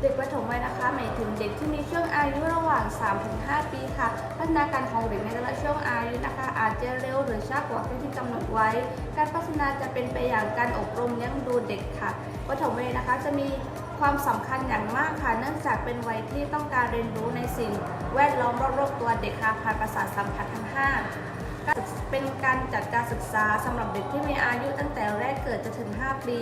เด็กประถมวัยนะคะหมายถึงเด็กที่มีช่วงอายุระหว่าง 3-5 ปีค่ะ พัฒนาการของเด็กในแต่ละช่วงอายุนะคะ อาจจะเร็วหรือช้ากว่าที่กำหนดไว้ การพัฒนาจะเป็นไปอย่างการอบรมเลี้ยงดูเด็กค่ะ ประถมวัยนะคะจะมีความสำคัญอย่างมากค่ะ เนื่องจากเป็นวัยที่ต้องการเรียนรู้ในสิ่ง แวดล้อมรอบๆตัวเด็กค่ะผ่านประสาทสัมผัสทั้งห้า เป็นการจัดการศึกษาสำหรับเด็กที่มีอายุตั้งแต่แรกเกิดจนถึง 5 ปี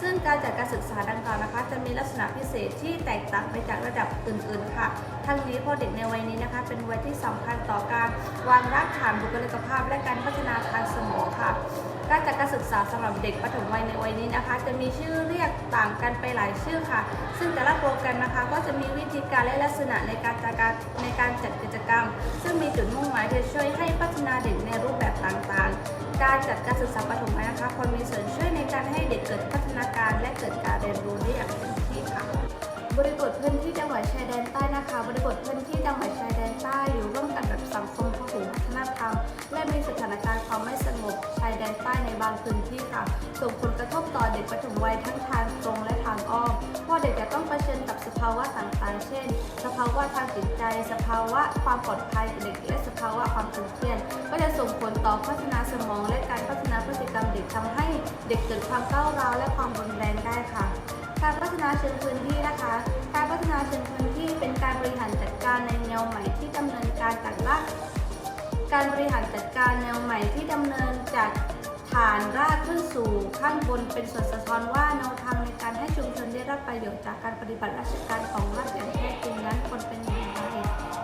ซึ่งการจัดการศึกษาดังกล่าวนะคะ จะมีลักษณะพิเศษที่แตกต่างไปจากระดับอื่น ๆ ค่ะ ทั้งนี้เพราะเด็กในวัยนี้นะคะ เป็นวัยที่สำคัญต่อการวางรากฐานบุคลิกภาพ และการพัฒนาทางสมองค่ะ การจัดการศึกษาสำหรับเด็กปฐมวัยในวัยนี้นะคะ จะมีชื่อเรียกต่างกันไปหลายชื่อค่ะ ซึ่งแต่ละโปรแกรมนะคะ ก็จะมีวิธีการและลักษณะในการจัดการในการจัดกิจกรรม ซึ่งมีจุดมุ่งหมายที่ช่วยให้พัฒนาเด็กในรูปแบบต่างๆ การจัดการศึกษาปฐมวัยนะคะควรมีส่วนช่วยในการให้เด็กเกิดพัฒนาการและเกิดการเรียนรู้ได้อย่างเบริบทพื้นที่จังหวัดชายแดนใต้นะคะ บริบทพื้นที่จังหวัดชายแดนใต้อยู่ร่วมกันแบบสังคมพหุวัฒนธรรม และมีสถานการณ์ความไม่สงบชายแดนใต้ในบางพื้นที่ค่ะ ส่งผลกระทบต่อเด็กปฐมวัยทั้งทางตรงและทางอ้อมเพราะเด็กจะต้องเผชิญกับสภาวะต่างๆ เช่น สภาวะทางจิตใจ สภาวะความปลอดภัยเด็กและสภาวะความตึงเครียดก็จะส่งผลต่อพัฒนาสมองและการพัฒนาพฤติกรรมเด็กทำให้เด็กเกิดความก้าวร้าวและความรุนแรงได้ค่ะ นาเชิงพื้นที่นะคะ การพัฒนาเชิงพื้นที่เป็นการบริหารจัดการในแนวใหม่ที่ดำเนินการจากรากการบริหารจัดการแนวใหม่ที่ดำเนินจากฐานรากขึ้นสู่ข้างบนเป็นส่วนสะท้อนว่าแนวทางในการให้ชุมชนได้รับประโยชน์จากการปฏิบัติราชการของรัฐอย่างแท้จริงนั้นควรเป็นอย่าง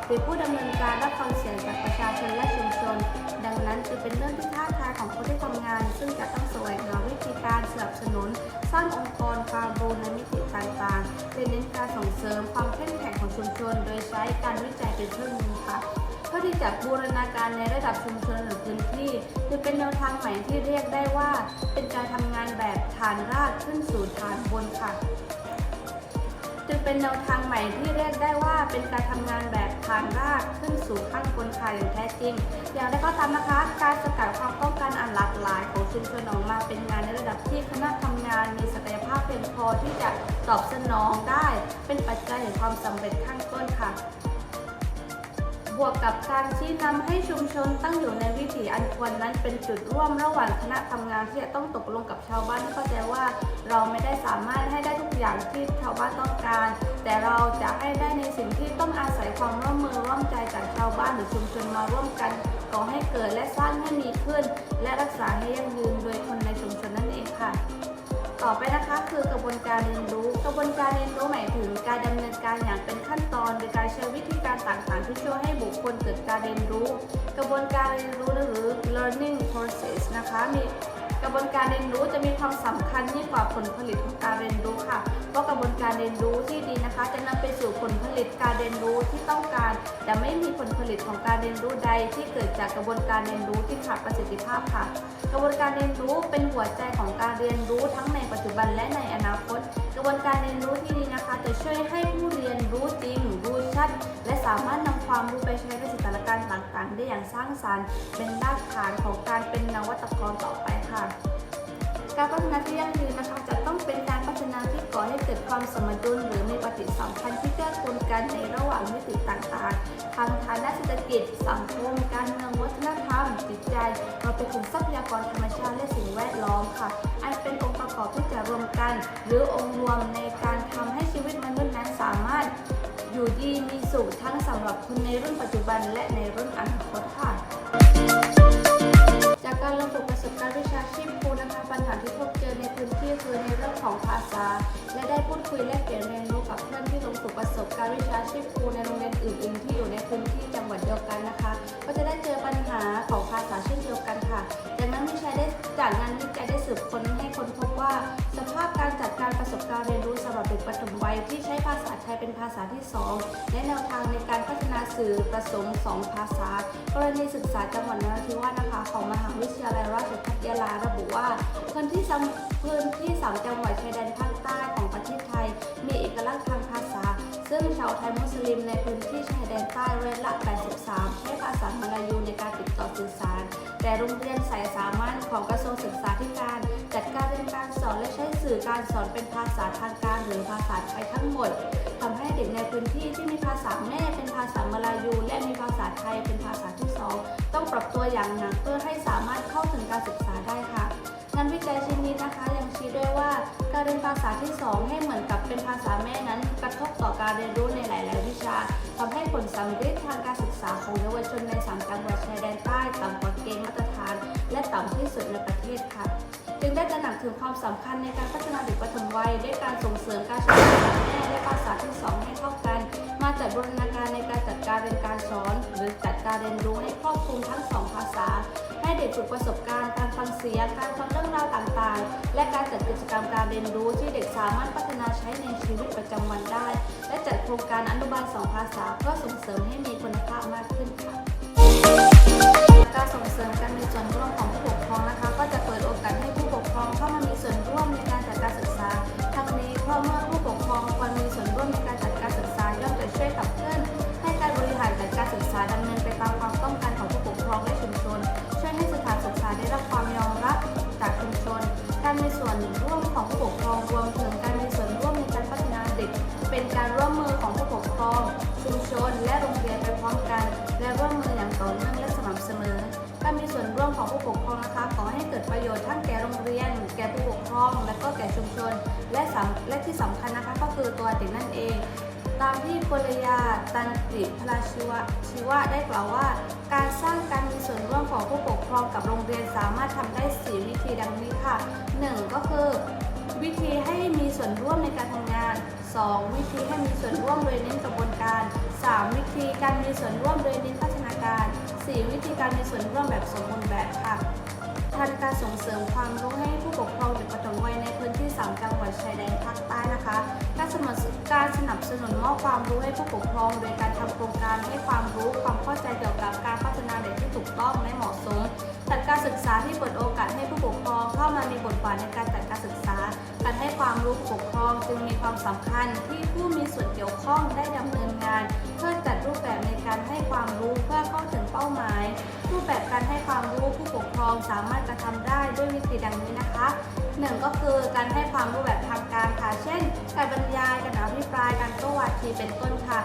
หรือผู้ดำเนินการรับฟังเสียงจากประชาชนและชุมชน ดังนั้นจึงเป็นเรื่องที่ท้าทายของคนที่ทำงาน ซึ่งจะต้องแสวงหาวิธีการสนับสนุน สร้างองค์กรความรู้ในมิติต่างๆโดยเน้นการส่งเสริมความเข้มแข็งของชุมชน โดยใช้การวิจัยเป็นเครื่องมือค่ะเพื่อที่จะบูรณาการในระดับชุมชนหรือพื้นที่จะเป็นแนวทางใหม่ที่เรียกได้ว่า เป็นการทำงานแบบฐานรากขึ้นสู่ฐานบนค่ะ จึงเป็นแนวทางใหม่ที่เรียกได้ว่าเป็นการทำงานแบบทางรากขึ้นสู่ข้างบนค่ะอย่างแท้จริง อย่างไรก็ตามนะคะ การสกัดความต้องการอันหลากหลายของชุมชนออกมาเป็นงานในระดับที่คณะทำงานมีศักยภาพเพียงพอที่จะตอบสนองได้ เป็นปัจจัยแห่งความสำเร็จข้างต้นค่ะ บวกกับการชี้นำให้ชุมชนตั้งอยู่ในวิถีอันควรนั้นเป็นจุดร่วมระหว่างคณะทำงานที่จะต้องตกลงกับชาวบ้านที่เข้าใจว่าเราไม่ได้สามารถให้ได้ทุกอย่างที่ชาวบ้านต้องการ แต่เราจะให้ได้ในสิ่งที่ต้องอาศัยความร่วมมือร่วมใจจากชาวบ้านหรือชุมชนมาร่วมกันก่อให้เกิดและสร้างให้มีขึ้น และรักษาให้ยั่งยืนโดยคนในชุมชนนั่นเองค่ะ ต่อไปนะคะคือกระบวนการเรียนรู้ กระบวนการเรียนรู้หมายถึงการดำเนินการอย่างเป็นขั้นตอนโดยการใช้วิธีการต่างๆที่ช่วยให้บุคคลเกิดการเรียนรู้ กระบวนการเรียนรู้หรือ learning process นะคะมี กระบวนการเรียนรู้จะมีความสำคัญยิ่งกว่าผลผลิตของการเรียนรู้ค่ะ เพราะกระบวนการเรียนรู้ที่ดีนะคะ จะนำไปสู่ผลผลิตการเรียนรู้ที่ต้องการ แต่ไม่มีผลผลิตของการเรียนรู้ใด ที่เกิดจากกระบวนการเรียนรู้ที่ขาดประสิทธิภาพค่ะ กระบวนการเรียนรู้เป็นหัวใจของการเรียนรู้ทั้งในปัจจุบันและในอนาคต กระบวนการเรียนรู้ที่ดีนะคะ จะช่วยให้ผู้เรียนรู้จริงรู้ชัด และสามารถนำความรู้ไปใช้ใน ได้อย่างสร้างสรรค์ เป็นรากฐานของการเป็นนวัตกรต่อไปค่ะ การพัฒนาที่ยั่งยืนนะคะจะต้องเป็นการพัฒนาที่ก่อให้เกิดความสมดุลหรือมีปฏิสัมพันธ์ที่เกื้อกูลกันในระหว่างมิติต่างๆทางฐานะเศรษฐกิจ สังคม การเมืองวัฒนธรรมจิตใจเราไปถึงทรัพยากรธรรมชาติและสิ่งแวดล้อมค่ะ อันเป็นองค์ประกอบที่จะรวมกัน หรือองค์รวมในการทำให้ชีวิตมนุษย์นั้น อยู่ดีมีสุขทั้งสำหรับคนในรุ่นปัจจุบันและในรุ่นอนาคตค่ะ จากการลงฝึกประสบการณ์วิชาชีพครูนะคะปัญหาที่พบเจอในพื้นที่คือในเรื่องของภาษา และได้พูดคุยแลกเปลี่ยนเรียนรู้กับเพื่อนที่ลงฝึกประสบการณ์วิชาชีพครูในโรงเรียนอื่นๆที่อยู่ในพื้นที่จังหวัดเดียวกันนะคะ ก็จะได้เจอปัญหาของภาษาเช่นเดียวกันค่ะ จากนั้นวิชาได้จากงานวิจัยได้สืบค้นให้คนพบว่า สภาพการจัดการประสบการณ์เรียนรู้สำหรับเด็กปฐมวัยที่ใช้ภาษาไทยเป็นภาษาที่สองและแนวทางในการพัฒนาสื่อผสมสองภาษา กรณีศึกษาจังหวัดนราธิวาสนะคะ ของมหาวิทยาลัยราชภัฏยาลาระบุว่าพื้นที่สามพื้นที่สามจังหวัดชายแดนภาคใต้ของประเทศไทย มีเอกลักษณ์ทางภาษา ซึ่งชาวไทยมุสลิมในพื้นที่ชายแดนใต้ร้อยละ 83 ใช้ภาษามลายูในการติดต่อสื่อสา แต่โรงเรียนสายสามัญของกระทรวงศึกษาธิการ จัดการเรียนการสอนและใช้สื่อการสอนเป็นภาษาทางการหรือภาษาไทยทั้งหมดทำให้เด็กในพื้นที่ที่มีภาษาแม่เป็นภาษามลายู และมีภาษาไทยเป็นภาษาที่สองต้องปรับตัวอย่างหนักเพื่อให้สามารถเข้าถึงการศึกษาได้ค่ะงานวิจัยชิ้นนี้นะคะยังชี้ด้วยว่า การเรียนภาษาที่ 2 ให้เหมือนกับเป็นภาษาแม่นั้น กระทบต่อการเรียนรู้ในหลาย ๆ วิชาทำให้ผลสำเร็จทางการศึกษาของเยาวชนในสามจังหวัดชายแดนใต้ต่ำ ถึงความสำคัญในการพัฒนาเด็กปฐมวัยด้วยการส่งเสริมการใช้ภาษาแม่และภาษาที่สองให้เท่ากัน มาจัดบูรณาการในการจัดการเรียนการสอน หรือจัดการเรียนรู้ให้ครอบคลุมทั้งสองภาษา ให้เด็กฝึกประสบการณ์การฟังเสียงการฟังเรื่องราวต่างๆ และการจัดกิจกรรมการเรียนรู้ที่เด็กสามารถพัฒนาใช้ในชีวิตประจำวันได้ และจัดโครงการอนุบาลสองภาษาเพื่อส่งเสริมให้มีคุณภาพมากขึ้นค่ะการส่งเสริมการมีส่วนร่วมของผู้ปก ก่ชุมชน และสและที่สำคัญนะคะก็คือตัวเด็กนั่นเอง ตามที่ปริยาตันติพลาชีวะชีวะได้กล่าวว่า การสร้างการมีส่วนร่วมของผู้ปกครองกับโรงเรียนสามารถทำได้ 4 วิธีดังนี้ค่ะ 1. ก็คือวิธีให้มีส่วนร่วมในการทำงาน 2. วิธีให้มีส่วนร่วมโดยเน้นกระบวนการ 3. วิธีการมีส่วนร่วมโดยเน้นพัฒนาการ 4. วิธีการมีส่วนร่วมแบบสมบูรณ์แบบค่ะทันการส่งเสริมความรู้ให้ายแดนภาคใต้นะคะการสนับสนุนการสนับสนุนมอบความรู้ให้ผู้ปกครอง โดยการทำโครงการให้ความรู้ความเข้าใจเกี่ยวกับการพัฒนาเด็กที่ถูกต้องและเหมาะสมจัดการศึกษาที่เปิดโอกาสให้ผู้ปกครองเข้ามามีบทบาทในการจัดการศึกษาการให้ความรู้ผู้ปกครองจึงมีความสำคัญที่ผู้มีส่วนเกี่ยวข้องได้ดำเนินงาน เพื่อจัดรูปแบบในการให้ความรู้เพื่อเข้าถึงเป้าหมาย รูปแบบการให้ความรู้ผู้ปกครองสามารถกระทำได้ด้วยวิธีดังนี้นะคะ หนึ่งก็คือการให้ความรู้แบบทางการค่ะ เช่น การบรรยายการอภิปรายการโต้วาทีเป็นต้นค่ะ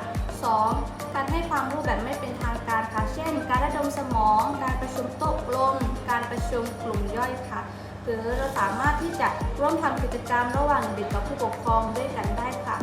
2. การให้ความรู้แบบไม่เป็นทางการค่ะ เช่น การระดมสมอง การประชุมโต๊ะกลม การประชุมกลุ่มย่อยค่ะ หรือเราสามารถที่จะร่วมทำกิจกรรมระหว่างเด็กกับผู้ปกครองด้วยกันได้ค่ะ